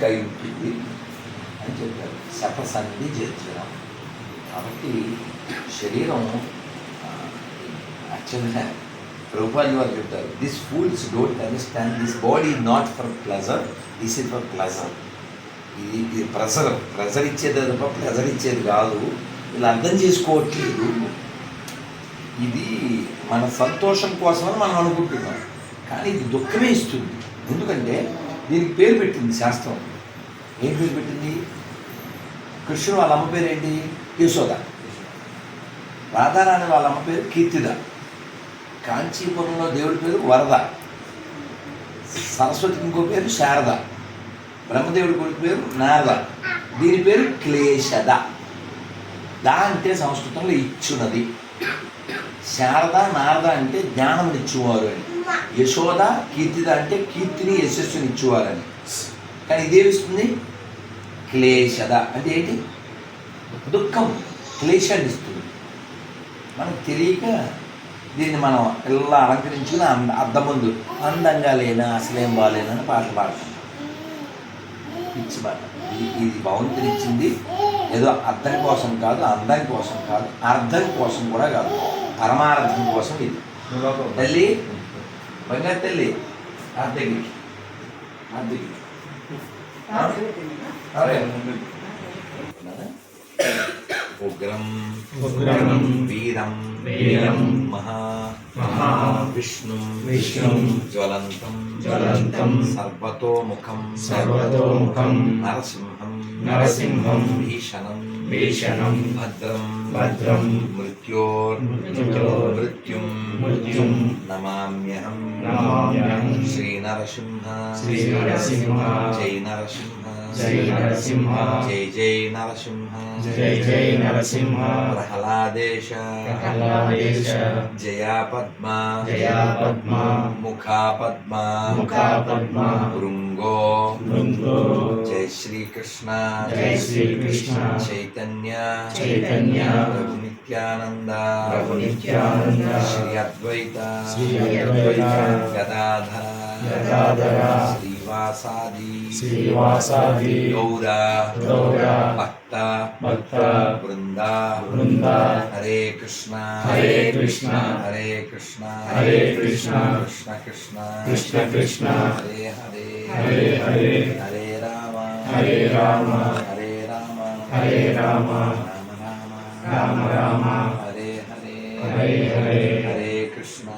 Week అయి ఉంటుంది అని చెప్పారు. శపసంధి చేర్చడం కాబట్టి శరీరం యాక్చువల్గా ప్రభుపాలి వారు చెప్తారు this fools don't understand this body not for pleasure this is for pleasure ఇది ఇది ప్రెజర్ ప్రెజర్ ఇచ్చేది తప్ప ప్లెజర్ ఇచ్చేది కాదు. వీళ్ళు అర్థం చేసుకోవట్లేదు. ఇది మన సంతోషం కోసమని మనం అనుకుంటున్నాం. కానీ ఇది దుఃఖమే ఇస్తుంది. ఎందుకంటే దీనికి పేరు పెట్టింది శాస్త్రం. ఏం పేరు పెట్టింది? కృష్ణుడు వాళ్ళ అమ్మ పేరు ఏంటి యశోద. రాధారాణి వాళ్ళ అమ్మ పేరు కీర్తిద. కాంచీపురంలో దేవుడి పేరు వరద. సరస్వతికి ఇంకో పేరు శారద. బ్రహ్మదేవుడి కొడుకు పేరు నారద. దీని పేరు క్లేశద. దా అంటే సంస్కృతంలో ఇచ్చున్నది. శారద నారద అంటే జ్ఞానం జ్ఞానమునిచ్చువారు అని. యశోద కీర్తిద అంటే కీర్తిని యశస్సుని ఇచ్చువారని. కానీ ఇదేమిస్తుంది క్లేశద. అంటే ఏంటి? దుఃఖం క్లేశాన్ని ఇస్తుంది. మనకు తెలియక దీన్ని మనం ఇలా అలంకరించుకుని అంద అద్దం ముందు. అందంగా లేనా అసలేం బాగాలేనా అని పాటలు పాడతాం. పిచ్చి పాట ఇది ఇచ్చింది. ఏదో అర్థం కోసం కాదు అందం కోసం కాదు అర్థం కోసం కూడా కాదు. పరమార్థం కోసం ఇది. తల్లి ಬಂಗಾರ ತೆಲ್ಲಿ ಅರ್ಧಗಿ ಅರ್ಧಗಿ ಉಗ್ರಂ ಉಗ್ರಂ ವೀರಂ ವೀರಂ ಮಹಾ ಮಹಾ ವಿಷ್ಣು ವಿಷ್ಣು ಜ್ವಲಂತಂ ಜ್ವಲಂತಂ ಸರ್ವತೋಮುಖಂ ಸರ್ವತೋಮುಖಂ ನರಸಿಂಹಂ ನರಸಿಂಹಂ ಭೀಷಣಂ భీషణం భద్రం భద్రం మృత్యోర్ మృత్యోర్ మృత్యుం మృత్యుం నమామ్యహం నమామ్యహం శ్రీ నరసింహ శ్రీ నరసింహ జై నరసింహ జై నరసింహ జై జై నరసింహ జై జై నరసింహ ప్రహ్లాదేశ ప్రహ్లాదేశ జయా పద్మ జయా పద్మ गो जय श्री कृष्ण जय श्री कृष्ण चैतन्य। चैतन्य प्रभु नित्यानंद नित्यानंद श्री अद्वैत। श्री अद्वैत। गदाधर। గదాధర శ్రీవాసాది. శ్రీవాసాది. గౌర. గౌర. భక్త. భక్త. బృంద. బృంద. హరే కృష్ణ. హరే కృష్ణ. హరే కృష్ణ. హరే కృష్ణ. కృష్ణ కృష్ణ. కృష్ణ కృష్ణ. హరే హరే. హరే హరే. హరే రామ. హరే రామ. హరే రామ. హరే రామ. రామ రామ. రామ రామ. హరే. హరే హరే. హరే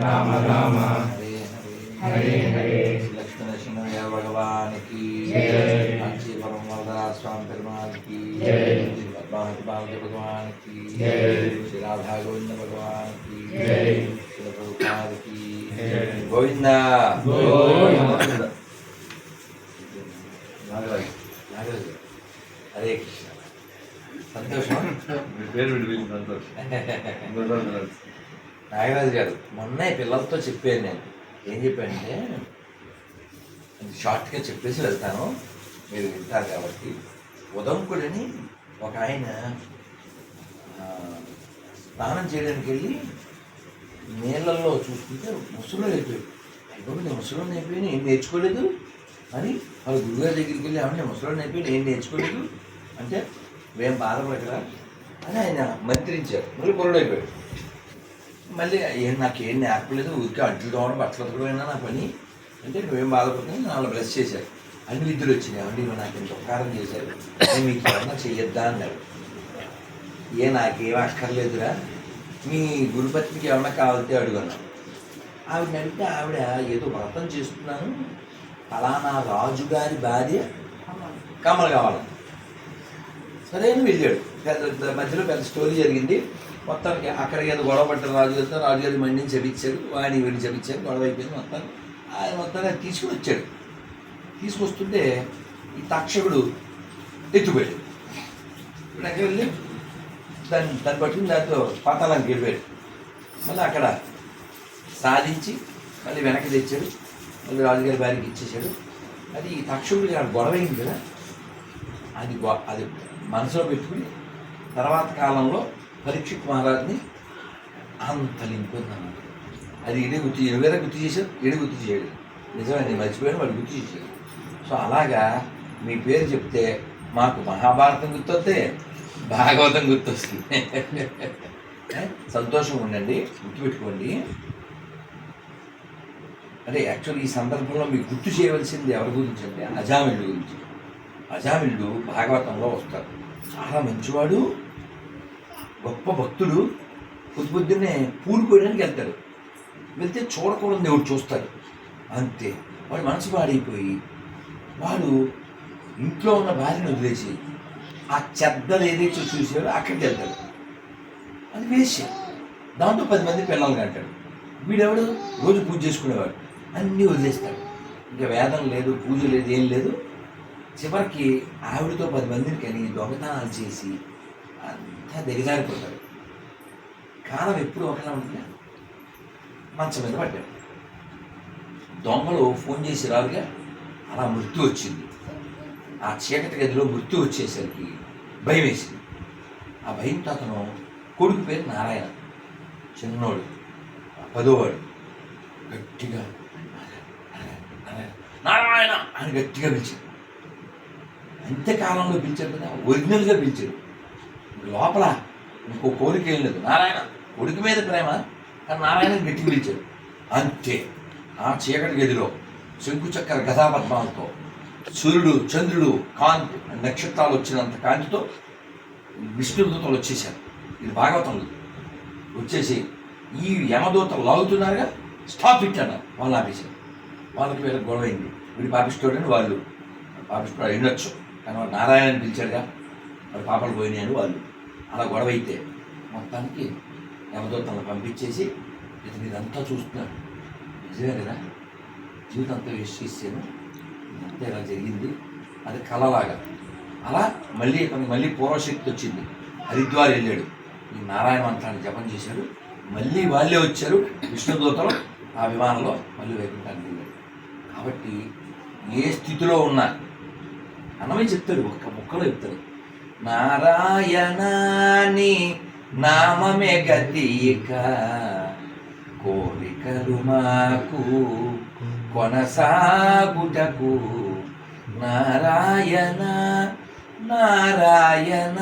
రామ రామ హరే హరే లక్ష్మణ నరసింహయ్య భగవానికి. కాంచీపురం వరదరా స్వామి. పద్మావతి బాలకి భగవానికి. శ్రీ రాధా గోవింద భగవానికి. శ్రీ జై. గోవింద. నాగరాజు నాగరాజు హరే కృష్ణ సంతోషం మీ పేరు సంతోషం. నాగరాజు గారు మొన్నే పిల్లలతో చెప్పాను నేను. ఏం చెప్పానంటే షార్ట్గా చెప్పేసి వెళ్తాను మీరు వింటారు కాబట్టి. ఉదంకుడని ఒక ఆయన స్నానం చేయడానికి వెళ్ళి నీళ్ళల్లో చూసుకుంటే ముసలు అయిపోయాడు. అయిపోయి నేను ముసలు అయిపోయాను ఏం నేర్చుకోలేదు? అని వాళ్ళ గురుగారి దగ్గరికి వెళ్ళి ఆమె ముసలు అయిపోయాను ఏం నేర్చుకోలేదు? అంటే మేము బాధపడకరా? అని ఆయన మంత్రించారు. మళ్ళీ పొరడు అయిపోయాడు. మళ్ళీ ఏం నాకేం నేర్పలేదు ఊరికే అడ్లు కావడం బట్టలు నా పని. అంటే నువ్వేం బాధపడుతుంది వాళ్ళు బ్లెస్ చేశారు. అన్ని విద్యలు వచ్చినాయి అవండి ఇవి నాకు ఇంత ఉపకారం చేశారు. నేను మీకు ఏమన్నా చెయ్యొద్దా అన్నాడు ఏ నాకేం అక్కర్లేదురా. మీ గురుపత్నికి ఏమన్నా కావాలితే అడుగున్నాను ఆవిడ అడిగితే ఆవిడ ఏదో వ్రతం చేస్తున్నాను. ఫలానా రాజుగారి భార్య కమల. కావాలని సరే అని వెళ్ళాడు. పెద్ద మధ్యలో పెద్ద స్టోరీ జరిగింది. మొత్తానికి అక్కడ ఏదో గొడవ పడ్డారు రాజుగారితో రాజుగారి మండిని చెప్పించారు. వాడిని వీడిని చెప్పించారు. గొడవ అయిపోయింది మొత్తం ఆయన మొత్తాన్ని తీసుకుని వచ్చాడు తీసుకొస్తుంటే ఈ తక్షకుడు ఎత్తుపోయాడు ఇప్పుడు అక్కడ వెళ్ళి? దాన్ని దాన్ని పట్టుకుని దాంతో పాతాళానికి వెళ్ళిపోయాడు. మళ్ళీ అక్కడ సాధించి మళ్ళీ వెనక్కి తెచ్చాడు. మళ్ళీ రాజుగారి భార్యకి ఇచ్చేసాడు అది ఈ తక్షకుడికి గొడవ అయింది కదా. అది అది మనసులో పెట్టుకుని తర్వాత కాలంలో పరీక్షిత్ మహారాజ్ని అంత అది ఇడే గుర్తు ఎవరైనా గుర్తు చేశారు ఇడే గుర్తు చేయడు నిజమే నేను మర్చిపోయాను వాడు గుర్తు చేశాడు సో అలాగా మీ పేరు చెప్తే మాకు మహాభారతం గుర్తొస్తే భాగవతం గుర్తొస్తుంది. సంతోషం ఉండండి గుర్తుపెట్టుకోండి. అంటే యాక్చువల్లీ ఈ సందర్భంలో మీకు గుర్తు చేయవలసింది ఎవరి గురించి అంటే అజామిల్లు గురించి. అజామిళ్ళు భాగవతంలో వస్తారు చాలా మంచివాడు గొప్ప భక్తుడు. పొద్దు పొద్దున్నే పూలు కోయడానికి వెళ్తాడు. వెళ్తే చూడకూడదు దేవుడు చూస్తాడు. అంతే. వాడు మనసు పాడైపోయి వాడు ఇంట్లో ఉన్న భార్యను వదిలేసి ఆ చెద్దలు ఏదైతే చూసాడో అక్కడికి వెళ్తాడు. అది వేసి దాంతో పది మంది పిల్లలు కంటాడు వీడెవడు? రోజు పూజ చేసుకునేవాడు. అన్నీ వదిలేస్తాడు. ఇంకా వేదం లేదు పూజ లేదు ఏం లేదు. చివరికి ఆవిడతో పది మందిని కని దొంగతనాలు చేసి అంతా దిగజారిపోతారు. కాలం ఎప్పుడు ఒకలా ఉంటుంది. మంచం మీద పడ్డాడు దొంగలు ఫోన్ చేసి రారుగా అలా మృత్యు వచ్చింది. ఆ చీకటి గదిలో మృత్యు వచ్చేసరికి భయం వేసింది. ఆ భయంతో అతను కొడుకు పేరు నారాయణ. చిన్నోడు పదోవాడు. గట్టిగా నారాయణ అని గట్టిగా పిలిచాడు ఇంతకాలంలో పిలిచాడు కదా ఒరిజినల్గా పిలిచాడు. లోపల ఇంకో కోరిక ఏం లేదు. నారాయణ కొడుకు మీద ప్రేమ కానీ నారాయణ గట్టి పిలిచాడు. అంతే. ఆ చీకటి గదిలో శంకుచక్ర గదాపద్మాలతో సూర్యుడు చంద్రుడు కాంతి నక్షత్రాలు వచ్చినంత కాంతితో విష్ణుదూతలు వచ్చేసారు ఇది భాగవతంలో వచ్చేసి ఈ యమదూతలు లాగుతున్నారుగా స్టాప్ ఇట్ అన్నారు. వాళ్ళు ఆపేసారు వాళ్ళకి వీళ్ళకి గొడవ అయింది. వీడి పాపిస్తోడని వాళ్ళు. పాపిస్తాడు వినొచ్చు కానీ నారాయణ పిలిచాడుగా. వాడు పాపలు పోయినాయని వాళ్ళు. అలా గొడవ అయితే మొత్తానికి యమదూతలను పంపించేసి ఇతను ఇదంతా చూస్తున్నాడు. నిజమే కదా? జీవితం అంతా వేస్ట్ చేసాను ఇదంతా ఇలా జరిగింది. అది కలలాగా. అలా మళ్ళీ ఇతనికి మళ్ళీ పూర్వశక్తి వచ్చింది. హరిద్వార్ వెళ్ళాడు. ఈ నారాయణ మంత్రాన్ని జపం చేశాడు. మళ్ళీ వాళ్ళే వచ్చారు విష్ణుదూతలు ఆ విమానంలో మళ్ళీ వైకుంఠానికి వెళ్ళాడు కాబట్టి ఏ స్థితిలో ఉన్నా అన్నమే చెప్తాడు ఒక్క ముక్కలో చెప్తాడు. నారాయణాని నామమే గతిక కోరికలు మాకు కొనసాగుటకు. నారాయణ నారాయణ.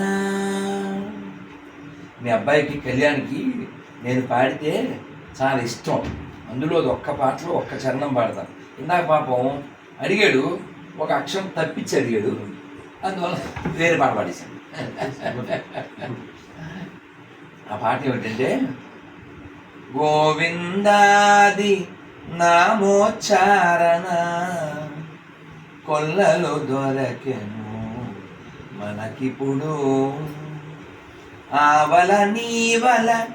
మీ అబ్బాయికి కళ్యాణ్కి నేను పాడితే చాలా ఇష్టం. అందులో ఒక్క పాటలో ఒక్క చరణం పాడతాను. ఇందాక పాపం అడిగాడు ఒక అక్షరం తప్పించి అడిగాడు అందువల్ల వేరే పాట పాడేశాను ఆ పాట ఏమిటంటే గోవిందాది నామోచ్చారణ కొల్లలు దొరకెను మనకిప్పుడు. ఆవల నీవల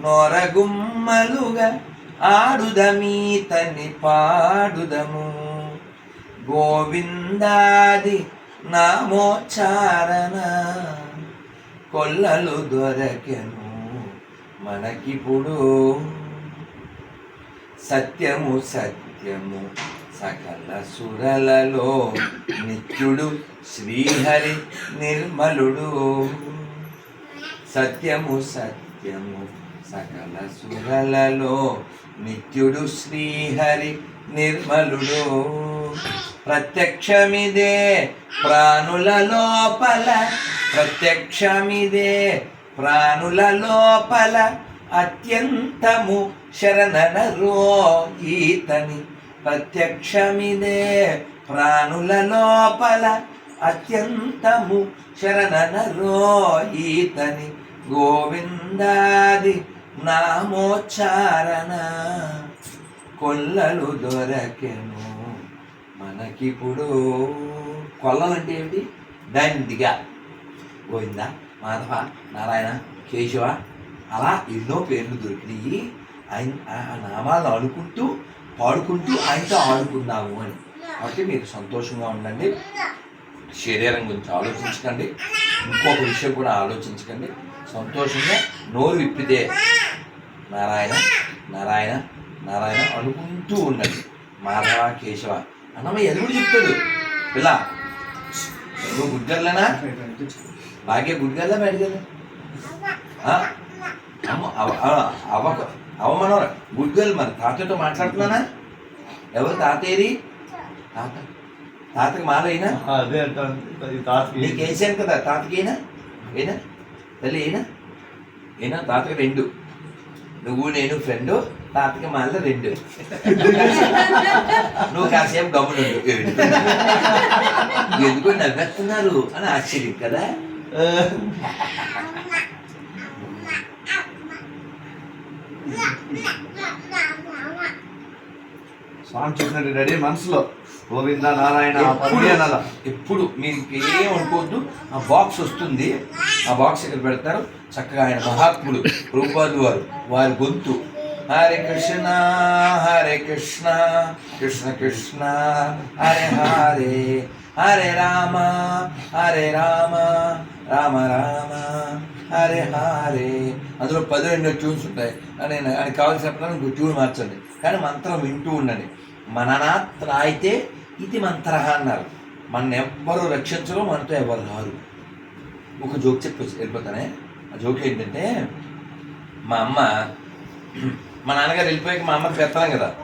నొరగుమ్మలుగా ఆడుదమీతని పాడుదము. గోవిందాది నామోచ్చారణ. కొల్లలు దొరకెను మనకిప్పుడు. సత్యము సత్యము సకల సురలలో నిత్యుడు శ్రీహరి నిర్మలుడు. సత్యము సత్యము సకల సురలలో నిత్యుడు శ్రీహరి నిర్మలుడు. ప్రత్యక్షమిదే ప్రాణుల లోపల ప్రత్యక్షమిదే ప్రాణుల లోపల అత్యంతము శరణనరో ఈతని. ప్రత్యక్షమిదే ప్రాణుల లోపల అత్యంతము శరణనరో ఈతని. గోవిందాది నామోచ్చారణ కొల్లలు దొరకెను. మనకి మనకిప్పుడు కొల్లలంటే ఏమిటి? దండిగా. గోవింద మాధవ నారాయణ కేశవ అలా ఎన్నో పేర్లు దొరికినాయి. ఆయన ఆ నామాలను అనుకుంటూ పాడుకుంటూ ఆయనతో ఆడుకుందాము అని. కాబట్టి మీరు సంతోషంగా ఉండండి. శరీరం గురించి ఆలోచించకండి. ఇంకొక విషయం కూడా ఆలోచించకండి. సంతోషంగా నోరు విప్పితే నారాయణ నారాయణ నారాయణ అనుకుంటూ ఉండండి. మాధవ కేశవ అన్నమయ్య అది కూడా చెప్తాడు. పిల్ల నువ్వు గుడ్గల్లేనా భాగ్య గుడ్గల్లా బయటకెళ్ళా అమ్మ అవ- అవ- అవ్వక అవమనవర గుడ్గల్ మరి తాతతో మాట్లాడుతున్నానా? ఎవరు తాతేరి తాత తాతకి మాలైనా అదే నీకు వేసాను కదా తాతకి అయినా ఏనా? తల్లి అయినా అయినా తాతకి రెండు. నువ్వు నేను ఫ్రెండ్. తాతకి మాల రెండు. నువ్వు కాసేపు గమ్మునుండు ఎందుకు నవ్వేస్తున్నారు? అని ఆశ్చర్యం కదా. స్వామి చెప్పినట్టు రెడీ మనసులో. గోవింద నారాయణ ఎప్పుడు మీరు ఇంకేం అనుకోవద్దు. ఆ బాక్స్ వస్తుంది. ఆ బాక్స్ ఇక్కడ పెడతారు? చక్కగా ఆయన మహాత్ముడు రూపాలు వారు. వారి గొంతు. హరే కృష్ణ హరే కృష్ణ కృష్ణ కృష్ణ హరే హరే హరే రామ హరే రామ రామ రామ హరే హరే అందులో పది రెండు ట్యూన్స్ ఉంటాయి నేను ఆయన కావాల్సినప్పుడు ఇంకో ట్యూన్ మార్చండి. కానీ మంత్రం వింటూ ఉండండి. మననాత్ర అయితే ఇది మంత్ర అన్నారు. మన ఎవ్వరు రక్షించరు మనతో ఎవరు రారు. ఒక జోక్ చెప్పి వెళ్ళిపోతానే. ఆ జోక్ ఏంటంటే మా అమ్మ మా నాన్నగారు వెళ్ళిపోయాక మా అమ్మకి పెడతాను కదా.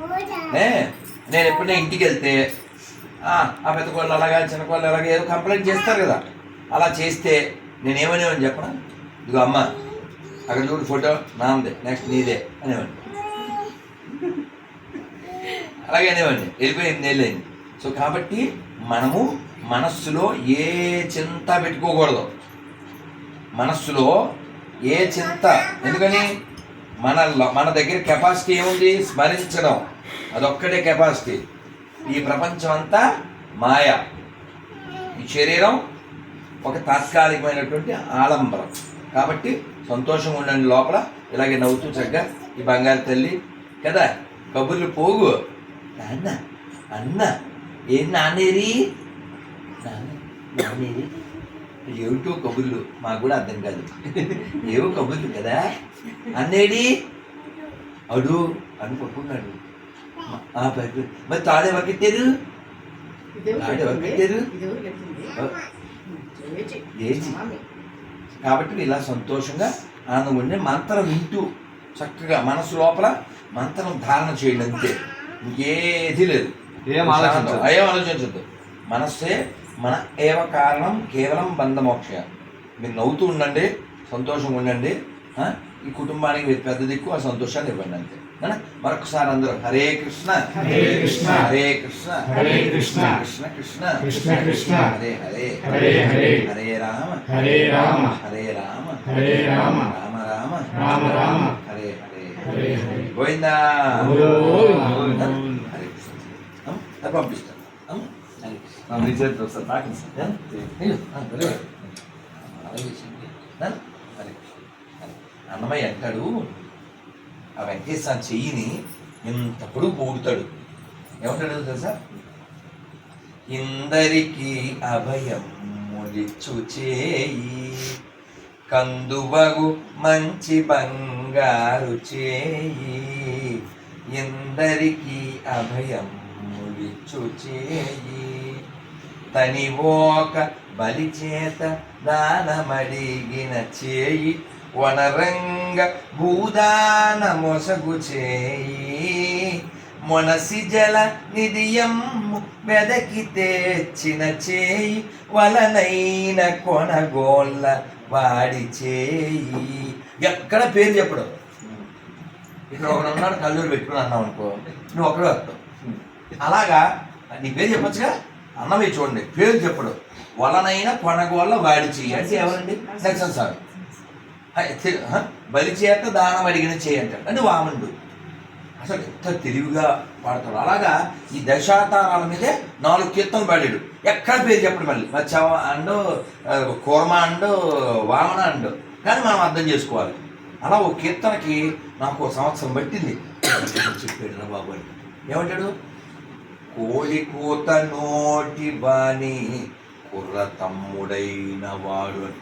ఏ నేను ఎప్పుడైనా ఇంటికి వెళ్తే "ఆ, పెద్ద కోళ్ళు అలాగా చిన్న కోళ్ళు అలాగే ఏదో కంప్లైంట్ చేస్తారు కదా. అలా చేస్తే నేనేమనేవాడిని చెప్పను? ఇదిగో అమ్మ అక్కడ చూడు ఫోటో నాందే నెక్స్ట్ నీదే అనేవాడిని. అలాగే అనేవాడిని వెళ్ళిపోయి ఎనిమిదేళ్ళు సో కాబట్టి మనము మనస్సులో ఏ చింత పెట్టుకోకూడదు. మనస్సులో ఏ చింత ఎందుకని? మన మన దగ్గర కెపాసిటీ ఏముంది? స్మరించడం. అదొక్కటే కెపాసిటీ ఈ ప్రపంచం అంతా మాయ. ఈ శరీరం ఒక తాత్కాలికమైనటువంటి ఆలంబరం. కాబట్టి సంతోషంగా ఉండండి లోపల. ఇలాగే నవ్వుతూ చక్కగా ఈ బంగారు తల్లి కదా కబుర్లు పోగు. నాన్న అన్న ఏం నానేరి నాన్న ఏమిటో కబుర్లు మాకు కూడా అర్థం కాదు. ఏవో కబుర్లు కదా? అన్నేడి? అడు అని పట్టుకున్నాడు మరి తాడు కట్టారు తాడు ఏజీ. కాబట్టి ఇలా సంతోషంగా ఆనందంగా ఉండి మంత్రం వింటూ చక్కగా మనసు లోపల మంత్రం ధారణ చేయండి అంతే. ఇంకేది లేదు. ఏం ఆలోచించదు. ఏం ఆలోచించద్దు. మనస్సే మన ఏవ కారణం కేవలం బంధమోక్ష. మీరు నవ్వుతూ ఉండండి సంతోషంగా ఉండండి? ఈ కుటుంబానికి మీరు పెద్ద దిక్కు ఆ సంతోషాన్ని ఇవ్వండి అంతే? మరొకసారి అందరూ హరే కృష్ణ. హరే కృష్ణ. హరే కృష్ణ. హరే కృష్ణ. కృష్ణ కృష్ణ. కృష్ణ కృష్ణ. హరే హరే. హరే హరే. హరే రామ. హరే రామ. హరే రామ. హరే రామ. రామ రామ. రామ రామ. హరే హరే. హరే హరే. గోవిందా. హరే కృష్ణ. పంపిస్తాను చేతితో ఒకసారి తాకింది సార్. ఆ? అన్నమయ్య అంటాడు ఆ వెంకటేశ్వర చెయ్యిని ఇంత పొడుగు పోగుతాడు ఏమంటాడు తెలుసా ఇందరికి అభయం ములిచ్చు చేయి కందువగు మంచి బంగారు చేయి ఇందరికి అభయం ములిచ్చు చేయి తనివోక బలిచేత దానమడిగిన చేయి వనరంగ భూదాన మొసగు చేయి. మొనసి జల నిధియం వెదకి తెచ్చిన చేయి వలనైన కొనగోళ్ళ వాడి చేయి. ఎక్కడ పేరు చెప్పడం. ఇక్కడ ఒకడు ఉన్నాడు కల్లూరు పెట్టుకుని అన్నావు అనుకో. నువ్వు ఒకడే వస్తావు. అలాగా నీ పేరు చెప్పొచ్చుగా? అన్నమే చూడండి పేరు చెప్పడు. వలనైన కొనగోళ్ళ వాడి చెయ్యి. అంటే ఎవరండి? స్వామి. తె- హ, బలి చేత దానం అడిగిన చేయి అంటాడు. అంటే వామనుడు. అసలు ఎంత తెలివిగా పాడతాడు. అలాగా ఈ దశావతారాల మీదే నాలుగు కీర్తనలు పాడాడు. ఎక్కడ పేరు చెప్పడు మళ్ళీ. మత్స్యవ అండు కూర్మ అండు వామన అండు. కానీ మనం అర్థం చేసుకోవాలి. అలా ఒక కీర్తనకి నాకు ఒక సంవత్సరం పట్టింది. చెప్పాడు రా బాబు అని. ఏమంటాడు? కోలికూత నోటి బాని కుర్ర తమ్ముడైన వాడు అని.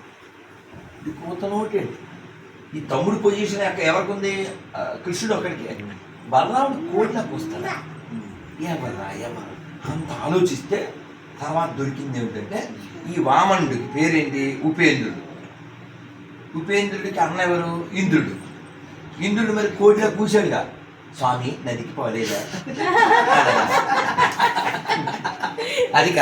ఇది కూతనోటి ఈ తమ్ముడు పొజిషన్ ఎక్క- ఎవరికి ఉంది కృష్ణుడు ఒకడికి బలరాముడు కోడిలోకి వస్తాడా ఎవరా ఎవరు? అంత ఆలోచిస్తే తర్వాత దొరికింది ఏమిటంటే ఈ వామనుడికి పేరేంటి? ఉపేంద్రుడు. ఉపేంద్రుడికి అన్న ఎవరు? ఇంద్రుడు. ఇంద్రుడు మరి కోటిలో కూర్చాడుగా స్వామి నదికి పోలేదా? అది కదా.